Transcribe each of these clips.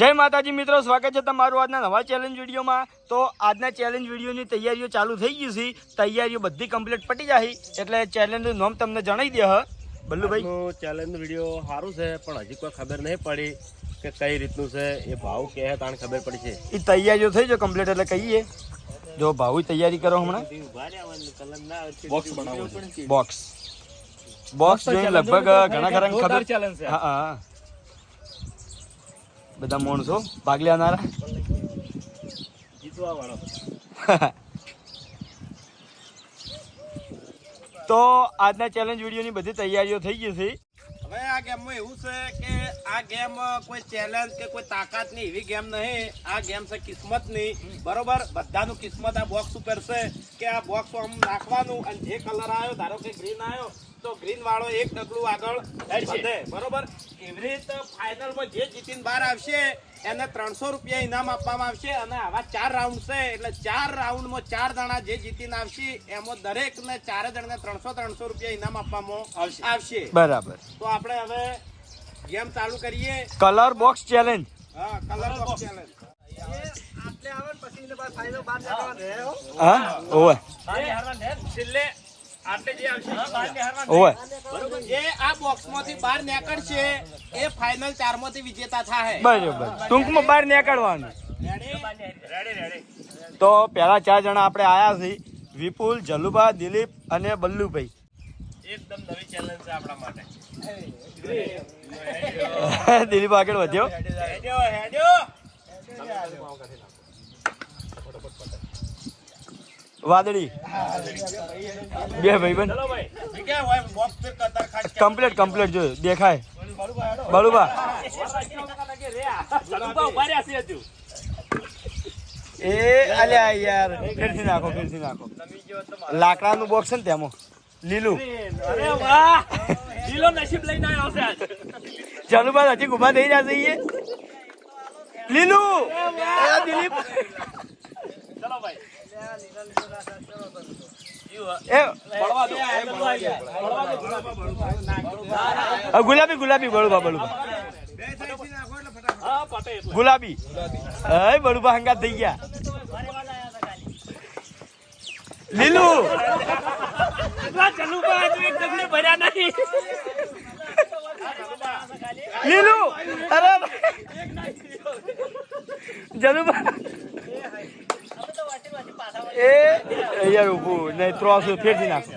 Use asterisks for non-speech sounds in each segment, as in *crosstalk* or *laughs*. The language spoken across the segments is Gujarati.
જય માતાજી મિત્રો સ્વાગત છે તમારું આજના નવા ચેલેન્જ વિડીયોમાં. તો આજના ચેલેન્જ વિડીયોની તૈયારીઓ ચાલુ થઈ ગઈ છે. તૈયારીઓ બધી કમ્પ્લીટ પટી જાય એટલે ચેલેન્જનું નામ તમને જણાવી દે બલ્લુભાઈ. ચેલેન્જ વીડિયો સારું છે પણ હજી કોઈ ખબર નહીં પડી કે કઈ રીતનું છે. એ ભાવ કે તાણ ખબર પડી છે. એ તૈયારીઓ થઈ જાય કમ્પ્લીટ એટલે કહીએ. જો ભાવ તૈયારી કરો હમણાં. બોક્સ બોક્સ બોક્સ જોઈને લગભગ ઘણા ખરા ખબર હા હા. બધા માણસો ભાગ લેનારા તો આજના ચેલેન્જ વિડીયોની બધી તૈયારીઓ થઈ ગઈ છે. હવે આ ગેમમાં એવું છે કે આ ગેમ કોઈ ચેલેન્જ કે કોઈ તાકાતની એવી ગેમ નહીં. આ ગેમ છે કિસ્મતની બરોબર? બધાનું કિસ્મત આ બોક્સ ઉપર છે કે આ બોક્સ આમ નાખવાનું અને જે કલર આવ્યો ધારો કે ગ્રીન આવ્યો તો ગ્રીન વાળો એક ડગલું આગળ વધે. બરોબર? એવી રીતે ફાઇનલમાં જે જીતીને બહાર આવશે એને ત્રણસો રૂપિયા ઇનામ આપવામાં આવશે અને આવા ચાર રાઉન્ડ છે એટલે ચાર રાઉન્ડમાં ચાર જણા જે જીતીને આવશે એમાં દરેક ને ચારે જણને ત્રણસો ત્રણસો રૂપિયા ઇનામ આપવામાં આવશે. બરાબર. તો આપણે હવે ગેમ ચાલુ કરીએ. કલર બોક્સ ચેલેન્જ હા કલર બોક્સ ચેલેન્જ હા. ઓવે. ઓવે જે આ બોક્સમાંથી બહાર નીકળશે. એ ફાઇનલ ચારમાંથી વિજેતા થાય બરાબર. ટૂંકમાં બહાર નીકળવાનું. તો પેલા ચાર જણા આપણે આયા છીએ વિપુલ જલુભા દિલીપ અને બલ્લુભાઈ. એકદમ નવી ચેલેન્જ છે આપણા માટે. *laughs* દિલીપ આગળ વધ્યો હેડ્યો હેડ્યો વાદળી. બે ભાઈ બન કમ્પ્લેટ કમ્પ્લેટ જો દેખાય. બળુબા. એ અલ્યા યાર. ફેરથી નાખો ફેરથી નાખો. લાકડાનું બોક્સ છે ને તેમાં લીલું. જલુબા હજી ગુમા થઈ જશે છે. લીલું. દિલીપ ચલો અ, ગુલાબી ગુલાબી બળુભા બળુભા. ગુલાબી. હે બળુભા હંગાત થઈ ગયા. લીલું. જલુબા એ યાર ઊભું નહીં ત્રોસ ફેરથી નાખો.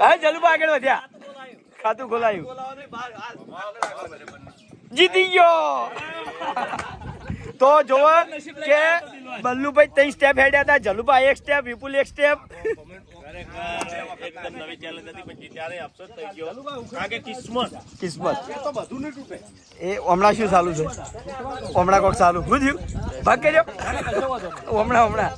હા, જલુબા આગળ વધ્યા. ખાતું ખોલાયું. જીતી ગયો. તો જોવો કે બલ્લુભાઈ ત્રણ સ્ટેપ હેડ્યા હતા જલુભા એક સ્ટેપ વિપુલ એક સ્ટેપ એકદમ નવી ચેલેન્જ હતી પણ ત્યારે અફસોસ થઈ ગયો. કારણ કે કિસ્મત. કિસ્મત. એ હમણાં શું ચાલુ છે? હમણાં કોક ચાલુ. શું થયું? ભાગ કર્યો હમણાં હમણાં.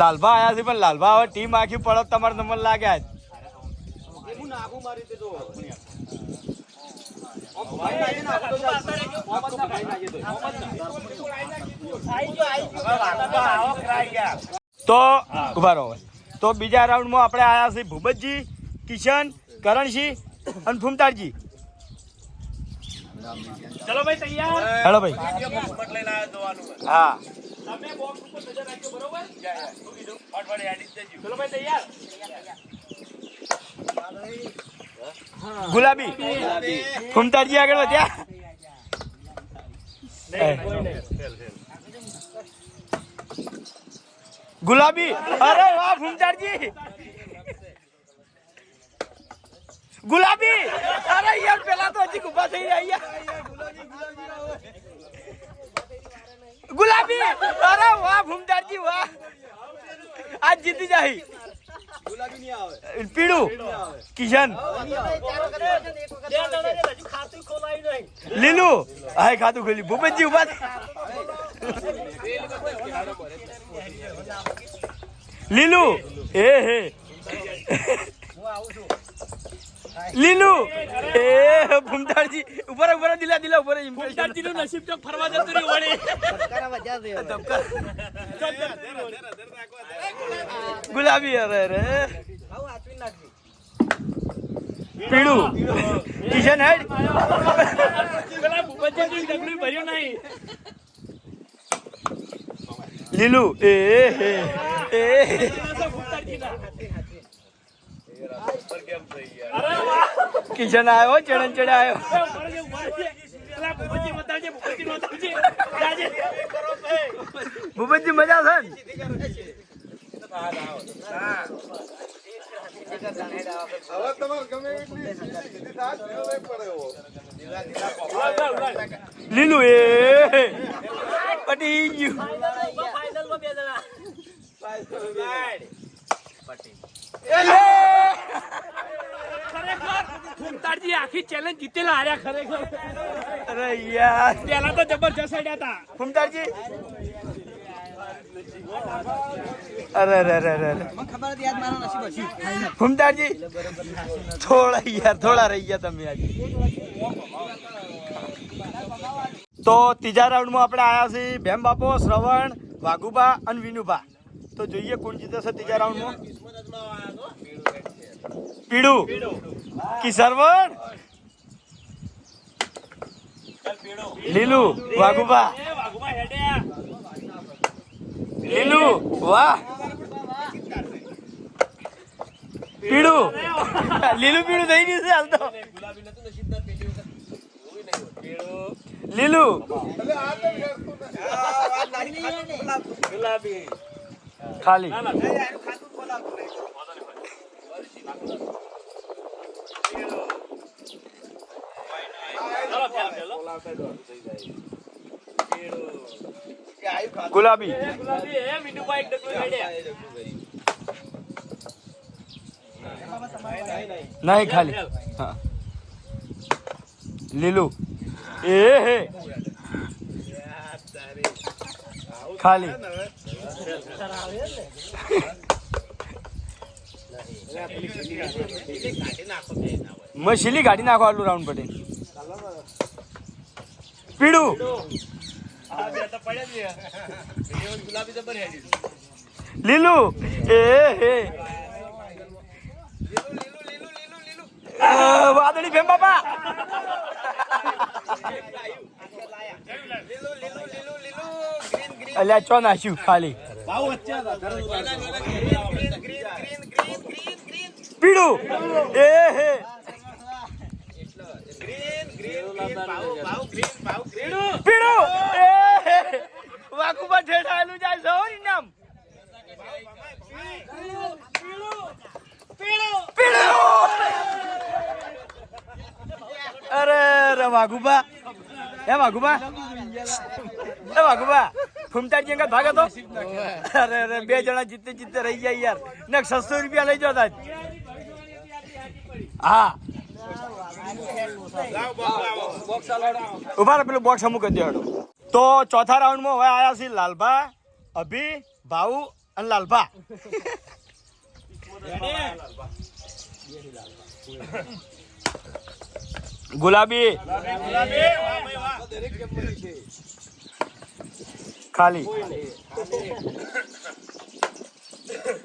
લાલભા આયા છે પણ લાલભા હવે ટીમ આખી પડત તમારો નંબર લાગ્યા જ. તો ઊભા રહો તો બીજા રાઉન્ડમાં આપણે આયા છે ભૂપતજી કિશન કરણસિંહ અને ફૂમતાડજી. ચલો ભાઈ તૈયાર? હેલો ભાઈ. હા. તમે બોક્સ ઉપર નજર રાખજો બરોબર? કીધું ફટફટ હેડી જ જજો. ચલો ભાઈ તૈયાર? ગુલાબી. ફૂમતાજી આગળ વધ્યા. ગુલાબી. અરે વાહ ફૂમતાજી ગુલાબી. અરે યાર પેલા તો હજી ઊભા થઈ રહ્યા યાર. ગુલાબી! અરે વાહ ભૂમદારજી વાહ. આજ જીતી જાય પીળું. કિશન. લીલું. હાય, ખાતું ખોલ્યું. ભૂપતજી ઊભા લીલું. એ હે. લીલું. એ ભૂમતાળજી. ઉપર ઉપર દિલા દિલા ઉપર ફૂમતાળજી નું નસીબ તો ફરવા જતું રહ્યું વળે. ગુલાબી અરે અરે. પીળું. કિશન હેડ પેલા ભૂપતજી ડબલું ભર્યું નહીં. લીલું. એ એ એ અરે વાહ કિશન આવ્યો ચડન ચડે આવ્યો ભૂપતજી મજા છે લીલું એ. પટી ગયું. ખરેખર ફૂમતાળજી આખી ચેલેન્જ જીતેલા હાર્યા ખરેખર. અરે યાર. પેલા તો જબરજસ્ત હેડ્યા હતા. ફૂમતાળજી અરે અરે અરે અરે અરે. ફૂમતાળજી થોડા યાર થોડા રહી ગયા તમે આજે. તો ત્રીજા રાઉન્ડમાં આપણે આવ્યા છીએ ભેમ બાપો શ્રવણ વાઘુબા અને વિનુભા. તો જોઈએ કોણ જીતે છે ત્રીજા રાઉન્ડમાં. પીડું. કી સરવણ લીલું, વાઘુબા. લીલું, વાહ. પીળું લીલું પીળું થઈ ગયું છે હાલ તો. લીલું. ખાલી. ગુલાબી. નહીં ખાલી. હા. લીલું. એ હે. ખાલી. *laughs* મશીલી ગાડી નાખો આટલું રાઉન્ડ પટેલ પીડું. લીલું. એ હે વાદળી ભેમ બાપા. અલ્યા, ચો નાખ્યું ખાલી? પીળું એ હે. પીળું એ હે. હો અરે અરે, વાઘુબા. એ વાઘુબા. એ વાઘુબા. ફૂમતાજી અંગત ભાગ હતો? અરે અરે, બે જણા જીતે જીતે રહી જાય યાર. ને સસ્તો રૂપિયા લઈ જતા હા. ઊભા રહે, પેલું બોક્સ અમુક કરી તો ચોથા રાઉન્ડમાં હવે આયા છે લાલભા, અભી, ભાઉ અને લાલભા. ગુલાબી. ખાલી.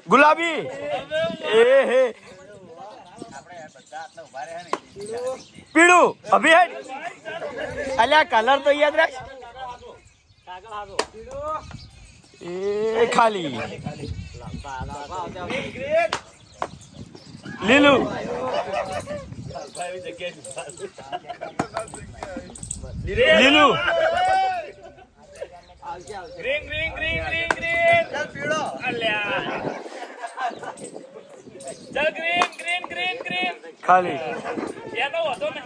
ગુલાબી. એ હે. પીળું અભી હેડ. અલ્યા કલર તો યાદ રાખ. એ ખાલી. લીલું. લીલું. ગ્રીન ગ્રીન ગ્રીન ખાલી. એનો હતો ને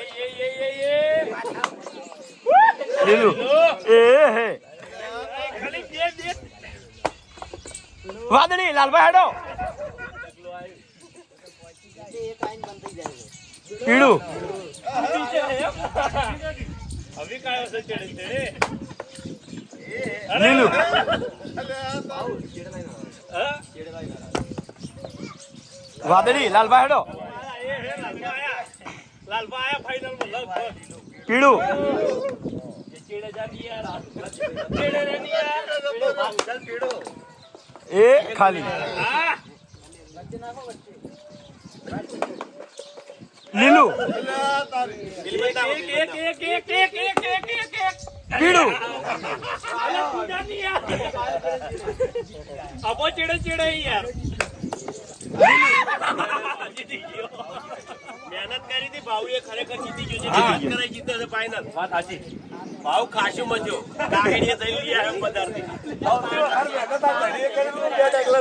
એ, એ, એ, એ, એ. લીલું એ હે વાદળી લાલભાઈ હેડો. પીળું. લીલું. વાદળી લાલભાઈ હેડો પીળું એ ખાલી લીલું પીળું અબો ચેડે ચેડે યાર મહેનત કરી હતી ભાઉએ ખરેખર જીતી ગયો છે. મહેનત કરાઈ જીત્યો છે ફાઇનલ વાત સાચી. ભાવ ખાસું મચ્યો કાગડીએ થઈ ગયા એમ પધારથી.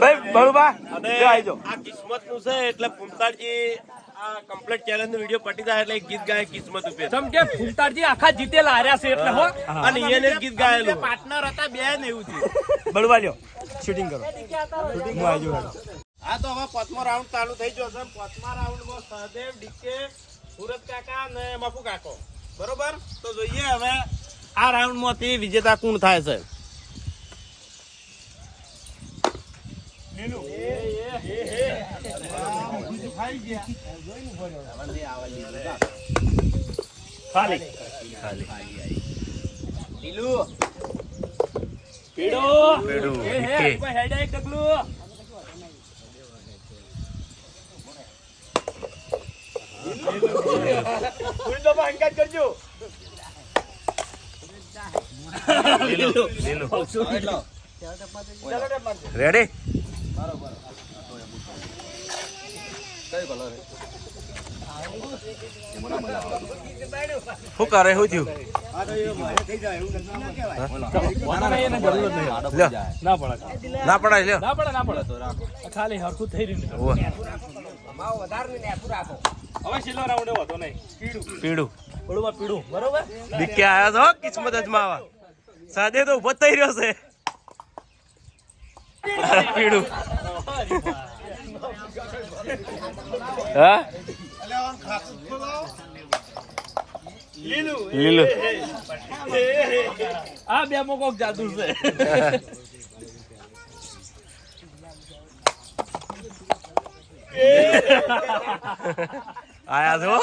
ભાઈ બળુબા અને જો આઈ જાઓ. આ કિસ્મતનું છે એટલે પુમતાડજી કમ્પ્લીટ ચેલેન્જ નો વીડિયો પટી જાય એટલે ગીત ગાય કિસ્મત ઉપર. કે આખા જીતેલા હાર્યા છે એટલે હો. અને એને ગીત ગાયેલું. પાર્ટનર હતા બે ને એવું થયું. બળવા લ્યો. શૂટિંગ કરો. હું આઈ જાઉં હેડો. હા તો હવે પાંચમો રાઉન્ડ ચાલુ થઈ ગયો છે. પાંચમા રાઉન્ડમાં સહદેવ ડીકે સુરત કાકા અને મફુ કાકો. બરોબર? તો જોઈએ હવે આ રાઉન્ડમાંથી વિજેતા કોણ થાય છે? ખાલી. ખાલી ડીકે. કોઈ હેડે ડગલું? કરજો રેડી શું કરે શું થયું? ના પડે ના પડાય લ્યો. ના પડે ના પડે ખાલી હરખું થઈ રહ્યું. હવે છેલ્લો રાઉન્ડ એવો હતો નહીં. પીડું પીડું બળુમાં પીડું બરોબર? દીકે આયા છો કિસ્મત અજમાવા સાદે તો ઊભો થઈ રહ્યો છે. પીડું હા? લીલું. આ બે મો કોક જાદુ છે. *laughs* આયા છો?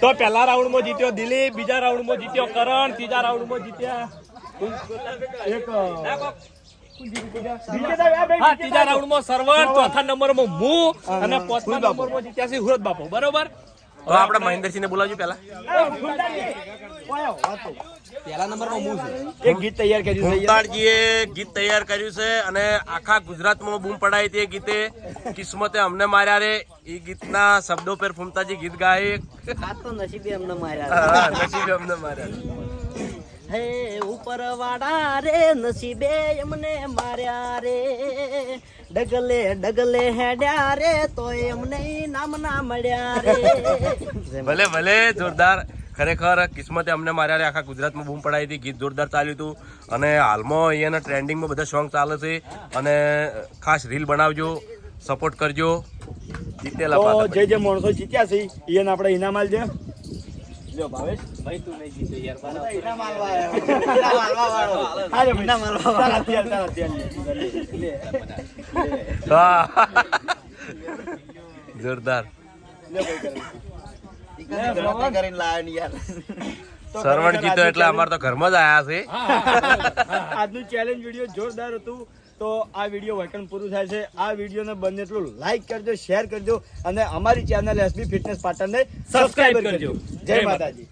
તો પહેલા રાઉન્ડ જીત્યો દિલીપ બીજા રાઉન્ડ જીત્યો કરણ ત્રીજા રાઉન્ડ જીત્યા ત્રીજા રાઉન્ડમાં ચોથા નંબરમાં અને પાંચમા નંબર જીત્યા છે હુરત બરોબર? હવે આપણે મહેન્દ્રસિંહ ને બોલાવજો પેલા એક ગીત તૈયાર કર્યું છે. ભૂમતાળજીએ ગીત તૈયાર કર્યું છે અને આખા ગુજરાતમાં બૂમ પડાય તે ગીતે. કિસ્મતે અમને માર્યા રે. એ ગીતના શબ્દો પર ફૂમતાજી ગીત ગાય. આ તો નસીબે અમને માર્યા હા, નસીબે અમને માર્યા હે ઉપર વાળા રે નસીબે એમને માર્યા રે. ડગલે ડગલે હેડ્યા રે તો એમને નામ ના મળ્યા રે. *laughs* ભલે ભલે જોરદાર. ખરેખર કિસ્મતે અમને માર્યા રે. આખા ગુજરાતમાં બૂમ પડાવી હતી ગીત જોરદાર ચાલ્યું હતું. અને હાલમાં અહીંયાના ટ્રેન્ડિંગમાં બધા સોંગ ચાલે છે. અને ખાસ રીલ બનાવજો સપોર્ટ કરજો. જીતેલા જે જે માણસો જીત્યા છે એને આપણે ઇનામ આલજે જો ભાવેશ *laughs* જોરદાર. સરવણ જીતો એટલે અમારે તો ઘરમાં જ આયા છે. આજનું ચેલેન્જ વિડિયો જોરદાર હતું. તો આ વીડિયો વૈકણ પૂરું થાય છે. આ વિડીયોને બને એટલું લાઈક કરજો શેર કરજો અને અમારી ચેનલ એસબી ફિટનેસ પાટણને સબસ્ક્રાઇબ કરજો. જય માતાજી.